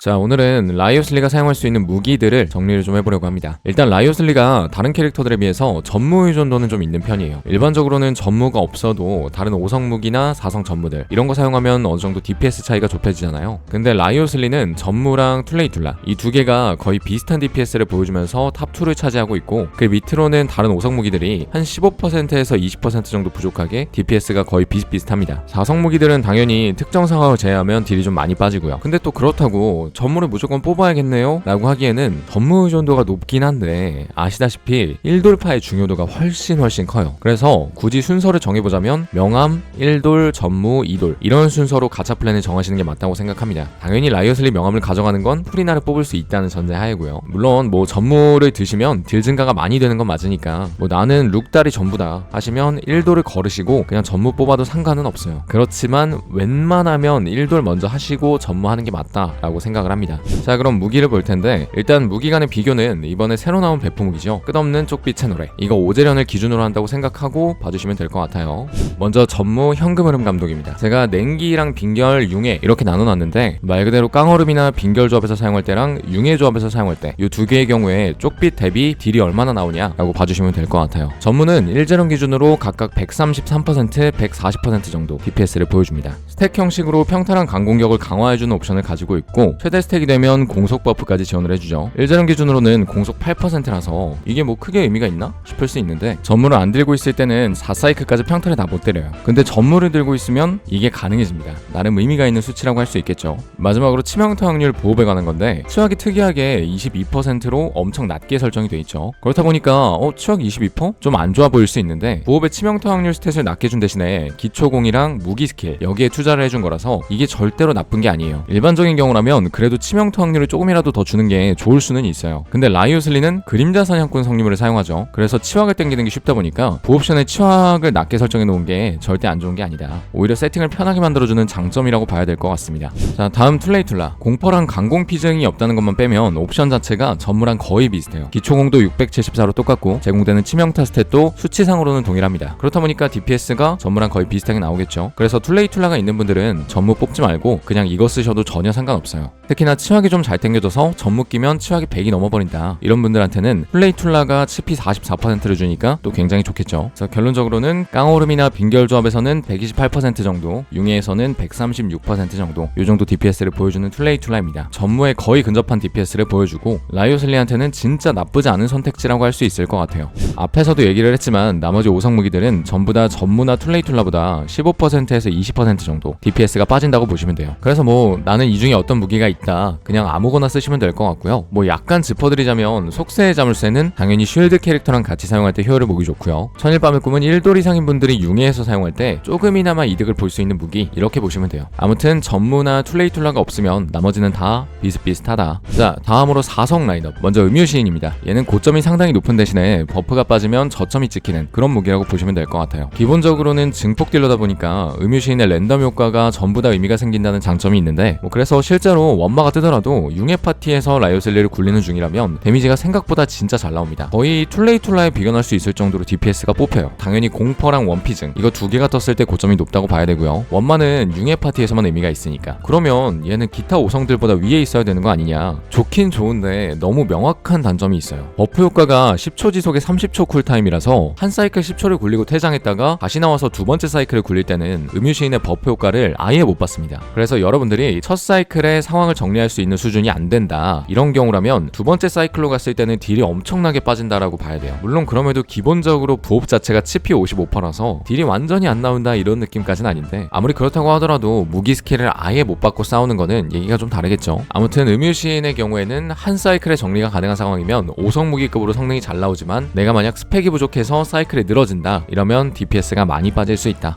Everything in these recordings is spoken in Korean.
자 오늘은 라이오슬리가 사용할 수 있는 무기들을 정리를 좀 해보려고 합니다. 일단 라이오슬리가 다른 캐릭터들에 비해서 전무 의존도는 좀 있는 편이에요. 일반적으로는 전무가 없어도 다른 5성 무기나 4성 전무들 이런 거 사용하면 어느 정도 DPS 차이가 좁혀지잖아요. 근데 라이오슬리는 전무랑 툴레이툴라 이 두 개가 거의 비슷한 DPS를 보여주면서 탑2를 차지하고 있고 그 밑으로는 다른 5성 무기들이 한 15%에서 20% 정도 부족하게 DPS가 거의 비슷비슷합니다. 4성 무기들은 당연히 특정 상황을 제외하면 딜이 좀 많이 빠지고요. 근데 또 그렇다고 전무를 무조건 뽑아야겠네요? 라고 하기에는 전무 의존도가 높긴 한데 아시다시피 1돌파의 중요도가 훨씬 훨씬 커요. 그래서 굳이 순서를 정해보자면 명암, 1돌, 전무, 2돌 이런 순서로 가차 플랜을 정하시는 게 맞다고 생각합니다. 당연히 라이어슬리 명암을 가져가는 건 프리나를 뽑을 수 있다는 전제하에고요. 물론 뭐 전무를 드시면 딜 증가가 많이 되는 건 맞으니까 뭐 나는 룩달이 전부다 하시면 1돌을 걸으시고 그냥 전무 뽑아도 상관은 없어요. 그렇지만 웬만하면 1돌 먼저 하시고 전무하는 게 맞다라고 생각 을 합니다. 자 그럼 무기를 볼 텐데 일단 무기 간의 비교는 이번에 새로 나온 배포 무기죠. 끝없는 쪽빛 채널에 이거 오제련을 기준으로 한다고 생각하고 봐주시면 될 것 같아요. 먼저 전무 현금 흐름 감독입니다. 제가 냉기랑 빙결, 융해 이렇게 나눠놨는데 말 그대로 깡얼음이나 빙결 조합에서 사용할 때랑 융해 조합에서 사용할 때 이 두 개의 경우에 쪽빛 대비 딜이 얼마나 나오냐라고 봐주시면 될 것 같아요. 전무는 1제련 기준으로 각각 133%, 140% 정도 DPS를 보여줍니다. 스택 형식으로 평타랑 강공격을 강화해주는 옵션을 가지고 있고 최대 스택이 되면 공속 버프까지 지원을 해주죠. 1제련 기준으로는 공속 8%라서 이게 뭐 크게 의미가 있나 싶을 수 있는데 전무를 안 들고 있을 때는 4사이클까지 평타를 다 못 때려요. 근데 전무를 들고 있으면 이게 가능해집니다. 나름 의미가 있는 수치라고 할 수 있겠죠. 마지막으로 치명타 확률 보호에 관한 건데 치확이 특이하게 22%로 엄청 낮게 설정이 돼 있죠. 그렇다 보니까 어 치확 22%? 좀 안 좋아 보일 수 있는데 보호의 치명타 확률 스탯을 낮게 준 대신에 기초공이랑 무기 스킬 여기에 투자를 해준 거라서 이게 절대로 나쁜 게 아니에요. 일반적인 경우라면 그래도 치명타 확률을 조금이라도 더 주는 게 좋을 수는 있어요. 근데 라이오슬리는 그림자 사냥꾼 성님을 사용하죠. 그래서 치확을 땡기는 게 쉽다 보니까 보옵션에 치확을 낮게 설정해 놓은 게 절대 안 좋은 게 아니다. 오히려 세팅을 편하게 만들어주는 장점이라고 봐야 될 것 같습니다. 자 다음 툴레이툴라. 공포랑 강공 피증이 없다는 것만 빼면 옵션 자체가 전무랑 거의 비슷해요. 기초공도 674로 똑같고 제공되는 치명타 스탯도 수치상으로는 동일합니다. 그렇다 보니까 DPS가 전무랑 거의 비슷하게 나오겠죠. 그래서 툴레이툴라가 있는 분들은 전무 뽑지 말고 그냥 이거 쓰셔도 전혀 상관없어요 특히나 치확이 좀 잘 땡겨져서 전무 끼면 치확이 100이 넘어버린다. 이런 분들한테는 툴레이툴라가 치피 44%를 주니까 또 굉장히 좋겠죠. 그래서 결론적으로는 깡오름이나 빙결 조합에서는 128% 정도 융해에서는 136% 정도. 이 정도 DPS를 보여주는 툴레이툴라입니다. 전무에 거의 근접한 DPS를 보여주고 라이오슬리한테는 진짜 나쁘지 않은 선택지라고 할 수 있을 것 같아요. 앞에서도 얘기를 했지만 나머지 5성 무기들은 전부 다 전무나 툴레이툴라보다 15%에서 20% 정도 DPS가 빠진다고 보시면 돼요. 그래서 뭐 나는 이 중에 어떤 무기가 있다. 그냥 아무거나 쓰시면 될 것 같고요. 뭐 약간 짚어드리자면 속세의 자물쇠는 당연히 쉴드 캐릭터랑 같이 사용할 때 효율을 보기 좋고요. 천일밤의 꿈은 1돌 이상인 분들이 융해에서 사용할 때 조금이나마 이득을 볼 수 있는 무기 이렇게 보시면 돼요. 아무튼 전무나 툴레이툴라가 없으면 나머지는 다 비슷비슷하다. 자 다음으로 4성 라인업. 먼저 음유시인입니다. 얘는 고점이 상당히 높은 대신에 버프가 빠지면 저점이 찍히는 그런 무기라고 보시면 될 것 같아요. 기본적으로는 증폭 딜러다 보니까 음유시인의 랜덤 효과가 전부 다 의미가 생긴다는 장점이 있는데 뭐 그래서 실제로 원마가 뜨더라도 융해 파티에서 라이오셀리를 굴리는 중이라면 데미지가 생각보다 진짜 잘 나옵니다. 거의 툴레이툴라에 비견할 수 있을 정도로 DPS가 뽑혀요. 당연히 공퍼랑 원피증 이거 두 개가 떴을 때 고점이 높다고 봐야 되고요. 원마는 융해 파티에서만 의미가 있으니까. 그러면 얘는 기타 5성들보다 위에 있어야 되는 거 아니냐. 좋긴 좋은데 너무 명확한 단점이 있어요. 버프 효과가 10초 지속에 30초 쿨타임이라서 한 사이클 10초를 굴리고 퇴장했다가 다시 나와서 두 번째 사이클을 굴릴 때는 음유시인의 버프 효과를 아예 못 받습니다. 그래서 여러분들이 첫 사이클에 상황을 정리할 수 있는 수준이 안 된다. 이런 경우라면 두 번째 사이클로 갔을 때는 딜이 엄청나게 빠진다라고 봐야 돼요. 물론 그럼에도 기본적으로 부업 자체가 치피 55%라서 딜이 완전히 안 나온다 이런 느낌까지는 아닌데 아무리 그렇다고 하더라도 무기 스킬을 아예 못 받고 싸우는 거는 얘기가 좀 다르겠죠. 아무튼 음유 시인의 경우에는 한 사이클에 정리가 가능한 상황이면 5성 무기급으로 성능이 잘 나오지만 내가 만약 스펙이 부족해서 사이클이 늘어진다. 이러면 DPS가 많이 빠질 수 있다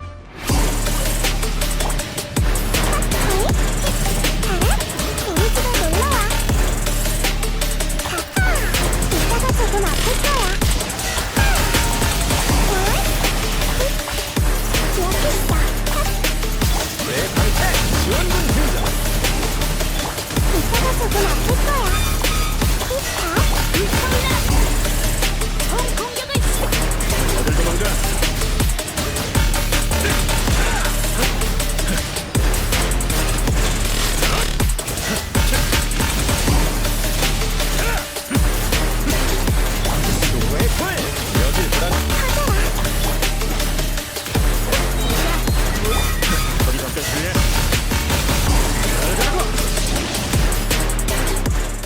이따가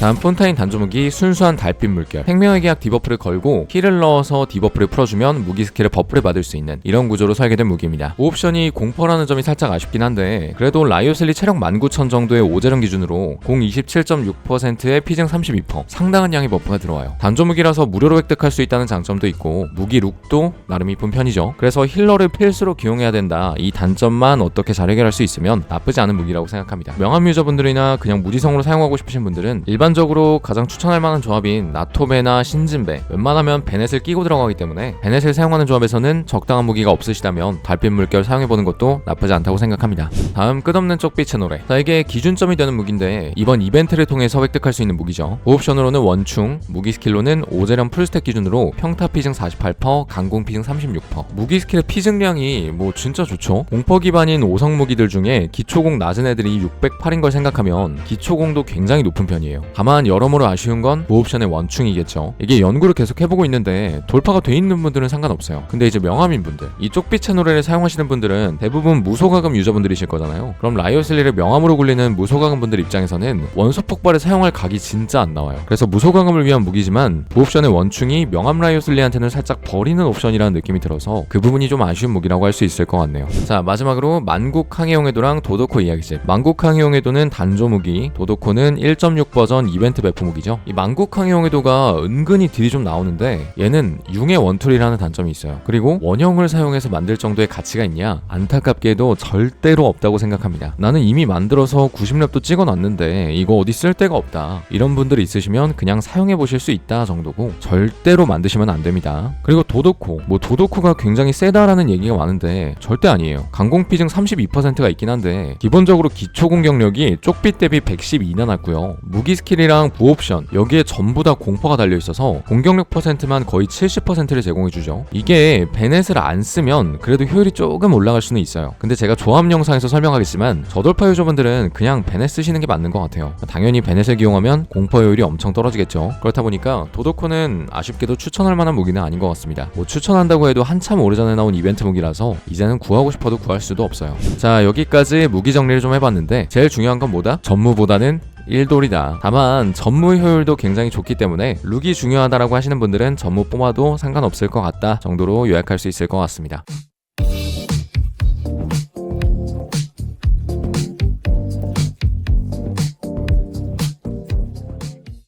다음 폰타인 단조무기 순수한 달빛 물결. 생명의 계약 디버프를 걸고 힐을 넣어서 디버프를 풀어주면 무기 스킬을 버프를 받을 수 있는 이런 구조로 설계된 무기입니다. 옵션이 공퍼라는 점이 살짝 아쉽긴 한데 그래도 라이오슬리 체력 19,000 정도의 오제령 기준으로 공 27.6%에 피증 32% 상당한 양의 버프가 들어와요. 단조무기라서 무료로 획득할 수 있다는 장점도 있고 무기 룩도 나름 이쁜 편이죠. 그래서 힐러를 필수로 기용해야 된다. 이 단점만 어떻게 잘 해결할 수 있으면 나쁘지 않은 무기라고 생각합니다. 명함 유저분들이나 그냥 무지성으로 사용하고 싶으신 분들은 일반 적으로 가장 추천할 만한 조합인 나토베나 신진베 웬만하면 베넷을 끼고 들어가기 때문에 베넷을 사용하는 조합에서는 적당한 무기가 없으시다면 달빛 물결 사용해보는 것도 나쁘지 않다고 생각합니다. 다음 끝없는 쪽빛의 노래 자 이게 기준점이 되는 무기인데 이번 이벤트를 통해서 획득할 수 있는 무기죠. 보옵션으로는 원충 무기 스킬로는 오제련 풀스택 기준으로 평타 피증 48% 강공 피증 36% 무기 스킬의 피증량이 뭐 진짜 좋죠? 공퍼 기반인 5성 무기들 중에 기초공 낮은 애들이 608인 걸 생각하면 기초공도 굉장히 높은 편이에요 다만 여러모로 아쉬운 건 보옵션의 원충이겠죠. 이게 연구를 계속 해보고 있는데 돌파가 돼 있는 분들은 상관없어요. 근데 이제 명함인 분들 이 쪽 빛 채널을 사용하시는 분들은 대부분 무소가금 유저분들이실 거잖아요. 그럼 라이오슬리를 명함으로 굴리는 무소가금 분들 입장에서는 원소 폭발을 사용할 각이 진짜 안 나와요. 그래서 무소가금을 위한 무기지만 보옵션의 원충이 명함 라이오슬리한테는 살짝 버리는 옵션이라는 느낌이 들어서 그 부분이 좀 아쉬운 무기라고 할 수 있을 것 같네요. 자 마지막으로 만국 항해용해도랑 도도코 이야기집. 만국 항해용해도는 단조 무기 도도코는 1.6 버전 이벤트 배포 무기죠. 이 만국 항해용해도가 은근히 딜이 좀 나오는데 얘는 융의 원툴이라는 단점이 있어요. 그리고 원형을 사용해서 만들 정도의 가치가 있냐 안타깝게도 절대로 없다고 생각합니다. 나는 이미 만들어서 90렙도 찍어놨는데 이거 어디 쓸 데가 없다. 이런 분들이 있으시면 그냥 사용해 보실 수 있다 정도고 절대로 만드시면 안 됩니다. 그리고 도도코. 뭐 도도코가 굉장히 세다라는 얘기가 많은데 절대 아니에요. 강공 피증 32%가 있긴 한데 기본적으로 기초 공격력이 쪽빛 대비 112나 낮고요. 무기 스킬이 랑 부옵션 여기에 전부 다 공포가 달려 있어서 공격력 퍼센트만 거의 70%를 제공해 주죠. 이게 베넷을 안 쓰면 그래도 효율이 조금 올라갈 수는 있어요. 근데 제가 조합 영상에서 설명하겠지만 저돌파 유저분들은 그냥 베넷 쓰시는 게 맞는 것 같아요. 당연히 베넷을 기용하면 공포 효율이 엄청 떨어지겠죠. 그렇다 보니까 도도코는 아쉽게도 추천할 만한 무기는 아닌 것 같습니다. 뭐 추천한다고 해도 한참 오래전에 나온 이벤트 무기라서 이제는 구하고 싶어도 구할 수도 없어요. 자 여기까지 무기 정리를 좀 해봤는데 제일 중요한 건 뭐다? 전무보다는 1돌이다. 다만 전무 효율도 굉장히 좋기 때문에 룩이 중요하다라고 하시는 분들은 전무 뽑아도 상관없을 것 같다 정도로 요약할 수 있을 것 같습니다.